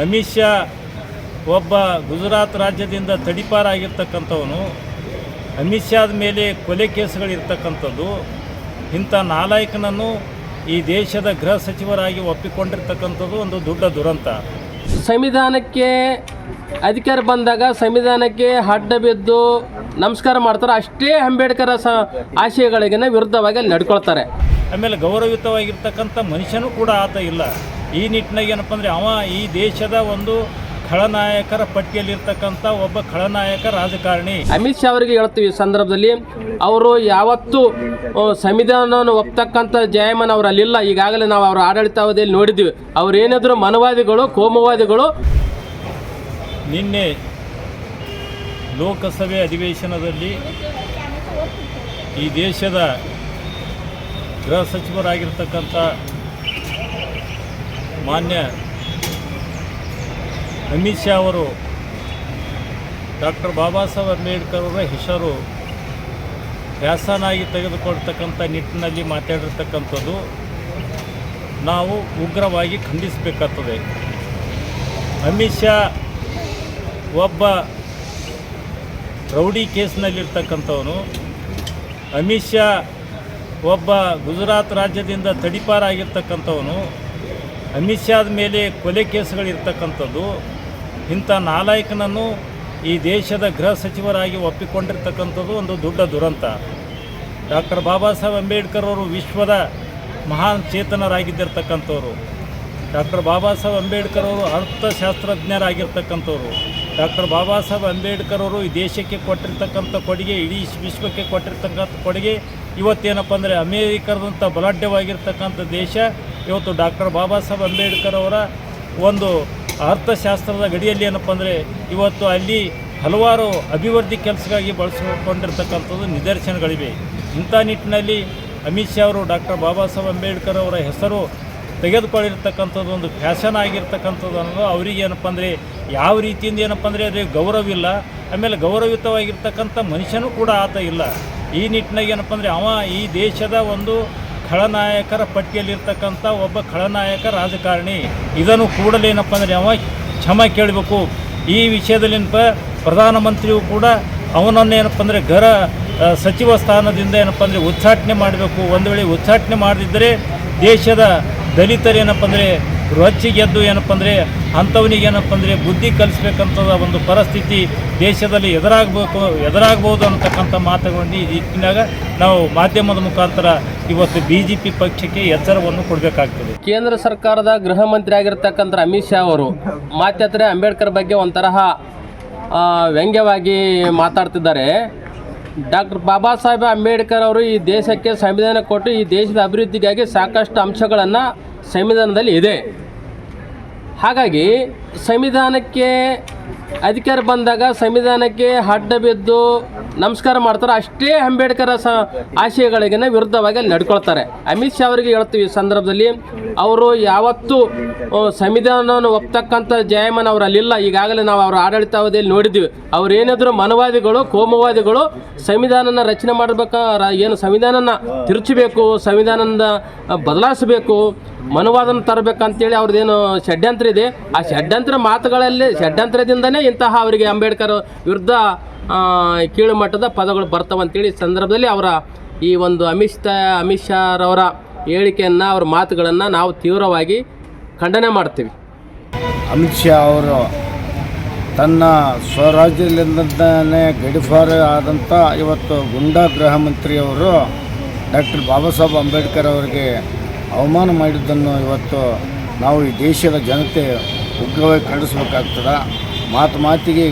ಅಮಿತ್ ಶಾ ಒಬ್ಬ ಗುಜರಾತ್ ರಾಜ್ಯದಿಂದ ತಡಿಪಾರಾಗಿರ್ತಕ್ಕಂಥವನು. ಅಮಿತ್ ಶಾದ ಮೇಲೆ ಕೊಲೆ ಕೇಸುಗಳಿರ್ತಕ್ಕಂಥದ್ದು ಇಂಥ ನಾಲಾಯಕನನ್ನು ಈ ದೇಶದ ಗೃಹ ಸಚಿವರಾಗಿ ಒಪ್ಪಿಕೊಂಡಿರ್ತಕ್ಕಂಥದ್ದು ಒಂದು ದೊಡ್ಡ ದುರಂತ. ಸಂವಿಧಾನಕ್ಕೆ ಅಧಿಕಾರ ಬಂದಾಗ ಸಂವಿಧಾನಕ್ಕೆ ಅಡ್ಡ ಬಿದ್ದು ನಮಸ್ಕಾರ ಮಾಡ್ತಾರೆ. ಅಷ್ಟೇ ಅಂಬೇಡ್ಕರ್ ಸ ಆಶಯಗಳಿಗೆ ವಿರುದ್ಧವಾಗಿ ಅಲ್ಲಿ ನಡ್ಕೊಳ್ತಾರೆ. ಆಮೇಲೆ ಗೌರವಯುತವಾಗಿರ್ತಕ್ಕಂಥ ಮನುಷ್ಯನೂ ಕೂಡ ಆತ ಇಲ್ಲ. ಈ ನಿಟ್ಟಿನಾಗ ಏನಪ್ಪ ಅಂದರೆ ಅವ ಈ ದೇಶದ ಒಂದು ಖಳನಾಯಕರ ಪಟ್ಟಿಯಲ್ಲಿರ್ತಕ್ಕಂಥ ಒಬ್ಬ ಖಳನಾಯಕ ರಾಜಕಾರಣಿ. ಅಮಿತ್ ಶಾ ಅವರಿಗೆ ಹೇಳ್ತೀವಿ ಈ ಸಂದರ್ಭದಲ್ಲಿ ಅವರು ಯಾವತ್ತೂ ಸಂವಿಧಾನವನ್ನು ಒಪ್ತಕ್ಕಂಥ ಜಯಮನ್ ಅವರಲ್ಲಿಲ್ಲ ಈಗಾಗಲೇ ನಾವು ಅವರ ಆಡಳಿತಾವಧಿಯಲ್ಲಿ ನೋಡಿದ್ವಿ ಅವರೇನಿದ್ರು ಏನಾದರೂ ಮನವಾದಿಗಳು ಕೋಮವಾದಿಗಳು? ನಿನ್ನೆ ಲೋಕಸಭೆ ಅಧಿವೇಶನದಲ್ಲಿ ಈ ದೇಶದ ಗೃಹ ಸಚಿವರಾಗಿರ್ತಕ್ಕಂಥ ಮಾನ್ಯ ಅಮಿತ್ ಶಾ ಅವರು, ಡಾಕ್ಟರ್ ಬಾಬಾ ಸಾಹೇಬ್ ಅಂಬೇಡ್ಕರ್ ಅವರ ಹೆಸರು ವ್ಯಾಸನಾಗಿ ತೆಗೆದುಕೊಳ್ತಕ್ಕಂಥ ನಿಟ್ಟಿನಲ್ಲಿ ಮಾತಾಡಿರ್ತಕ್ಕಂಥದ್ದು, ನಾವು ಉಗ್ರವಾಗಿ ಖಂಡಿಸಬೇಕಾಗ್ತದೆ. ಅಮಿತ್ ಶಾ ಒಬ್ಬ ರೌಡಿ ಕೇಸ್ನಲ್ಲಿರ್ತಕ್ಕಂಥವನು. ಅಮಿತ್ ಶಾ ಒಬ್ಬ ಗುಜರಾತ್ ರಾಜ್ಯದಿಂದ ತಡಿಪಾರಾಗಿರ್ತಕ್ಕಂಥವನು. ಅಮಿತ್ ಶಾದ ಮೇಲೆ ಕೊಲೆ ಕೇಸುಗಳಿರ್ತಕ್ಕಂಥದ್ದು, ಇಂಥ ನಾಲಾಯಕನನ್ನು ಈ ದೇಶದ ಗೃಹ ಸಚಿವರಾಗಿ ಒಪ್ಪಿಕೊಂಡಿರ್ತಕ್ಕಂಥದ್ದು ಒಂದು ದೊಡ್ಡ ದುರಂತ. ಡಾಕ್ಟರ್ ಬಾಬಾ ಸಾಹೇಬ್ ಅಂಬೇಡ್ಕರ್ ಅವರು ವಿಶ್ವದ ಮಹಾನ್ ಚೇತನರಾಗಿದ್ದಿರ್ತಕ್ಕಂಥವ್ರು. ಡಾಕ್ಟರ್ ಬಾಬಾ ಸಾಹೇಬ್ ಅಂಬೇಡ್ಕರ್ ಅವರು ಅರ್ಥಶಾಸ್ತ್ರಜ್ಞರಾಗಿರ್ತಕ್ಕಂಥವ್ರು. ಡಾಕ್ಟರ್ ಬಾಬಾ ಸಾಹೇಬ್ ಅಂಬೇಡ್ಕರ್ ಅವರು ಈ ದೇಶಕ್ಕೆ ಕೊಟ್ಟಿರ್ತಕ್ಕಂಥ ಕೊಡುಗೆ, ಇಡೀ ವಿಶ್ವಕ್ಕೆ ಕೊಟ್ಟಿರ್ತಕ್ಕಂಥ ಕೊಡುಗೆ ಇವತ್ತೇನಪ್ಪ ಅಂದರೆ ಅಮೇರಿಕದಂಥ ಬಲಾಢ್ಯವಾಗಿರ್ತಕ್ಕಂಥ ದೇಶ ಇವತ್ತು ಡಾಕ್ಟರ್ ಬಾಬಾ ಸಾಹೇಬ್ ಅಂಬೇಡ್ಕರ್ ಅವರ ಒಂದು ಅರ್ಥಶಾಸ್ತ್ರದ ಗಡಿಯಲ್ಲಿ ಏನಪ್ಪ ಅಂದರೆ ಇವತ್ತು ಅಲ್ಲಿ ಹಲವಾರು ಅಭಿವೃದ್ಧಿ ಕೆಲಸಕ್ಕಾಗಿ ಬಳಸಿಕೊಂಡಿರ್ತಕ್ಕಂಥದ್ದು ನಿದರ್ಶನಗಳಿವೆ. ಇಂಥ ನಿಟ್ಟಿನಲ್ಲಿ ಅಮಿತ್ ಶಾ ಅವರು, ಡಾಕ್ಟರ್ ಬಾಬಾ ಸಾಹೇಬ್ ಅಂಬೇಡ್ಕರ್ ಅವರ ಹೆಸರು ತೆಗೆದುಕೊಂಡಿರ್ತಕ್ಕಂಥದ್ದು ಒಂದು ಫ್ಯಾಷನ್ ಆಗಿರ್ತಕ್ಕಂಥದ್ದು ಅನ್ನೋದು ಅವರಿಗೆ ಏನಪ್ಪ ಅಂದರೆ ಯಾವ ರೀತಿಯಿಂದ ಏನಪ್ಪ ಅಂದರೆ ಅದಕ್ಕೆ ಗೌರವ ಇಲ್ಲ ಆಮೇಲೆ ಗೌರವಯುತವಾಗಿರ್ತಕ್ಕಂಥ ಮನುಷ್ಯನೂ ಕೂಡ ಆತ ಇಲ್ಲ. ಈ ನಿಟ್ಟಿನಾಗ ಏನಪ್ಪ ಅಂದರೆ ಅವ ಈ ದೇಶದ ಒಂದು ಖಳನಾಯಕರ ಪಟ್ಟಿಯಲ್ಲಿರ್ತಕ್ಕಂಥ ಒಬ್ಬ ಖಳನಾಯಕ ರಾಜಕಾರಣಿ. ಇದನ್ನು ಕೂಡಲೇ ಏನಪ್ಪ ಅಂದರೆ ಅವ ಕ್ಷಮ ಕೇಳಬೇಕು. ಈ ವಿಷಯದಲ್ಲಿ ಏನಪ್ಪ ಪ್ರಧಾನಮಂತ್ರಿಯು ಕೂಡ ಅವನನ್ನು ಏನಪ್ಪ ಅಂದರೆ ಗರ ಸಚಿವ ಸ್ಥಾನದಿಂದ ಏನಪ್ಪ ಅಂದರೆ ಉಚ್ಚಾಟನೆ ಮಾಡಬೇಕು. ಒಂದು ವೇಳೆ ಉಚ್ಚಾಟನೆ ಮಾಡದಿದ್ದರೆ ದೇಶದ ದಲಿತರು ಏನಪ್ಪ ಅಂದರೆ ರೊಚ್ಚಿಗೆದ್ದು ಏನಪ್ಪ ಅಂದರೆ ಅಂಥವನಿಗೆ ಏನಪ್ಪ ಅಂದರೆ ಬುದ್ಧಿ ಕಲಿಸ್ಬೇಕಂತದ ಒಂದು ಪರಿಸ್ಥಿತಿ ದೇಶದಲ್ಲಿ ಎದುರಾಗಬೇಕು, ಎದುರಾಗ್ಬೋದು ಅಂತಕ್ಕಂಥ ಮಾತುಗಳನ್ನು ಈ ನಿಟ್ಟಿನಾಗ ನಾವು ಮಾಧ್ಯಮದ ಮುಖಾಂತರ ಇವತ್ತು ಬಿ ಜೆ ಪಿ ಪಕ್ಷಕ್ಕೆ ಎಚ್ಚರವನ್ನು ಕೊಡಬೇಕಾಗ್ತದೆ. ಕೇಂದ್ರ ಸರ್ಕಾರದ ಗೃಹ ಮಂತ್ರಿ ಆಗಿರ್ತಕ್ಕಂಥ ಅಮಿತ್ ಶಾ ಅವರು ಮಾತಾತ್ರೆ ಅಂಬೇಡ್ಕರ್ ಬಗ್ಗೆ ಒಂಥರ ವ್ಯಂಗ್ಯವಾಗಿ ಮಾತಾಡ್ತಿದ್ದಾರೆ. ಡಾಕ್ಟರ್ ಬಾಬಾ ಸಾಹೇಬ್ ಅಂಬೇಡ್ಕರ್ ಅವರು ಈ ದೇಶಕ್ಕೆ ಸಂವಿಧಾನ ಕೊಟ್ಟು ಈ ದೇಶದ ಅಭಿವೃದ್ಧಿಗಾಗಿ ಸಾಕಷ್ಟು ಅಂಶಗಳನ್ನು ಸಂವಿಧಾನದಲ್ಲಿ ಇದೆ. ಹಾಗಾಗಿ ಸಂವಿಧಾನಕ್ಕೆ ಅಧಿಕಾರ ಬಂದಾಗ ಸಂವಿಧಾನಕ್ಕೆ ಅಡ್ಡ ಬಿದ್ದು ನಮಸ್ಕಾರ ಮಾಡ್ತಾರೆ. ಅಷ್ಟೇ ಅಂಬೇಡ್ಕರ್ ಸ ಆಶಯಗಳಿಗೆ ವಿರುದ್ಧವಾಗಿ ಅಲ್ಲಿ ನಡ್ಕೊಳ್ತಾರೆ. ಅಮಿತ್ ಶಾ ಅವರಿಗೆ ಹೇಳ್ತೀವಿ ಈ ಸಂದರ್ಭದಲ್ಲಿ, ಅವರು ಯಾವತ್ತೂ ಸಂವಿಧಾನವನ್ನು ಒಪ್ತಕ್ಕಂಥ ಜಯಮನ್ ಅವರು ಅಲ್ಲಿಲ್ಲ. ಈಗಾಗಲೇ ನಾವು ಅವರ ಆಡಳಿತಾವಧಿಯಲ್ಲಿ ನೋಡಿದ್ವಿ ಅವ್ರು ಏನಾದರೂ ಮನವಾದಿಗಳು, ಕೋಮವಾದಿಗಳು ಸಂವಿಧಾನನ ರಚನೆ ಮಾಡಬೇಕ ಏನು ಸಂವಿಧಾನನ ತಿರುಚಬೇಕು, ಸಂವಿಧಾನದ ಬದಲಾಯಿಸಬೇಕು, ಮನುವಾದನ ತರಬೇಕಂತೇಳಿ ಅವ್ರದ್ದೇನು ಷಡ್ಯಂತ್ರ ಇದೆ. ಆ ಷಡ್ಯಂತ್ರ ಮಾತುಗಳಲ್ಲಿ ಷಡ್ಯಂತ್ರದಿಂದನೇ ಇಂತಹ ಅವರಿಗೆ ಅಂಬೇಡ್ಕರ್ ವಿರುದ್ಧ ಕೀಳು ಮಟ್ಟದ ಪದಗಳು ಬರ್ತವಂತೇಳಿ ಸಂದರ್ಭದಲ್ಲಿ ಅವರ ಈ ಒಂದು ಅಮಿತ್ ಶಾ ಅಮಿತ್ ಶಾರವರ ಹೇಳಿಕೆಯನ್ನು, ಅವ್ರ ಮಾತುಗಳನ್ನು ನಾವು ತೀವ್ರವಾಗಿ ಖಂಡನೆ ಮಾಡ್ತೀವಿ. ಅಮಿತ್ ಶಾ ಅವರು ತನ್ನ ಸ್ವರಾಜ್ಯದಿಂದಲೇ ಗಡಿಫಾರ ಆದಂಥ ಇವತ್ತು ಗುಂಡಾ ಗೃಹ ಮಂತ್ರಿಯವರು ಡಾಕ್ಟರ್ ಬಾಬಾ ಸಾಹೇಬ್ ಅಂಬೇಡ್ಕರ್ ಅವರಿಗೆ ಅವಮಾನ ಮಾಡಿದ್ದನ್ನು ಇವತ್ತು ನಾವು ಈ ದೇಶದ ಜನತೆ ಉಗ್ರವಾಗಿ ಖಂಡಿಸ್ಬೇಕಾಗ್ತದೆ. ಮಾತು ಮಾತಿಗೆ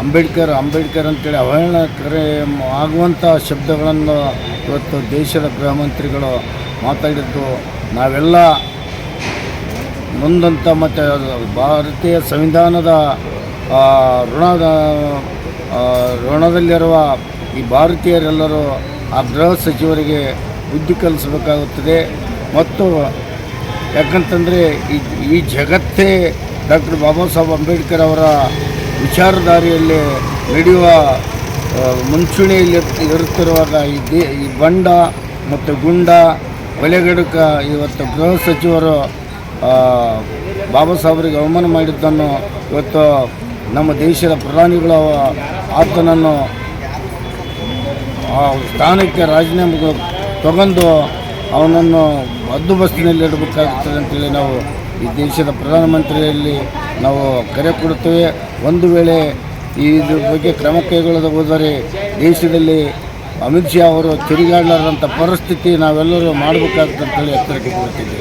ಅಂಬೇಡ್ಕರ್ ಅಂಬೇಡ್ಕರ್ ಅಂತೇಳಿ ಅವಹೇಳನಕರೆ ಆಗುವಂಥ ಶಬ್ದಗಳನ್ನು ಇವತ್ತು ದೇಶದ ಗೃಹ ಮಂತ್ರಿಗಳು ಮಾತಾಡಿದ್ದು. ನಾವೆಲ್ಲ ಮುಂದಂತ ಮತ್ತು ಭಾರತೀಯ ಸಂವಿಧಾನದ ಋಣದ ಋಣದಲ್ಲಿರುವ ಈ ಭಾರತೀಯರೆಲ್ಲರೂ ಆ ಗೃಹ ಸಚಿವರಿಗೆ ಬುದ್ಧಿ ಕಲಿಸಬೇಕಾಗುತ್ತದೆ. ಮತ್ತು ಯಾಕಂತಂದರೆ ಈ ಈ ಜಗತ್ತೇ ಡಾಕ್ಟರ್ ಬಾಬಾ ಸಾಹೇಬ್ ಅಂಬೇಡ್ಕರ್ ಅವರ ವಿಚಾರಧಾರೆಯಲ್ಲಿ ನಡೆಯುವ ಮುಂಚೂಣಿಯಲ್ಲಿ ಇರ್ತ- ಇರುತ್ತಿರುವಾಗ ಈ ದೇ, ಈ ಬಂಡ ಮತ್ತು ಗುಂಡ ಒಲೆಗಡಕ ಇವತ್ತು ಗೃಹ ಸಚಿವರು ಬಾಬಾ ಸಾಹೇಬರಿಗೆ ಅವಮಾನ ಮಾಡಿದ್ದನ್ನು ಇವತ್ತು ನಮ್ಮ ದೇಶದ ಪ್ರಧಾನಿಗಳ ಆತನನ್ನು ಆ ಸ್ಥಾನಕ್ಕೆ ರಾಜೀನಾಮೆ ತಗೊಂಡು ಅವನನ್ನು ಹದ್ದು ಇಡಬೇಕಾಗುತ್ತದೆ ಅಂತೇಳಿ ನಾವು ಈ ದೇಶದ ಪ್ರಧಾನಮಂತ್ರಿಯಲ್ಲಿ ನಾವು ಕರೆ ಕೊಡುತ್ತೇವೆ. ಒಂದು ವೇಳೆ ಈ ಇದ್ರ ಬಗ್ಗೆ ಕ್ರಮ ಕೈಗೊಳ್ಳದ ಹೋದರೆ ದೇಶದಲ್ಲಿ ಅಮಿತ್ ಶಾ ಅವರು ತಿರುಗಾಡಲಾರಂಥ ಪರಿಸ್ಥಿತಿ ನಾವೆಲ್ಲರೂ ಮಾಡಬೇಕಾಗುತ್ತೆ ಅಂತೇಳಿ ಎಚ್ಚರಿಕೆ ಕೊಡ್ತಿದ್ದೇವೆ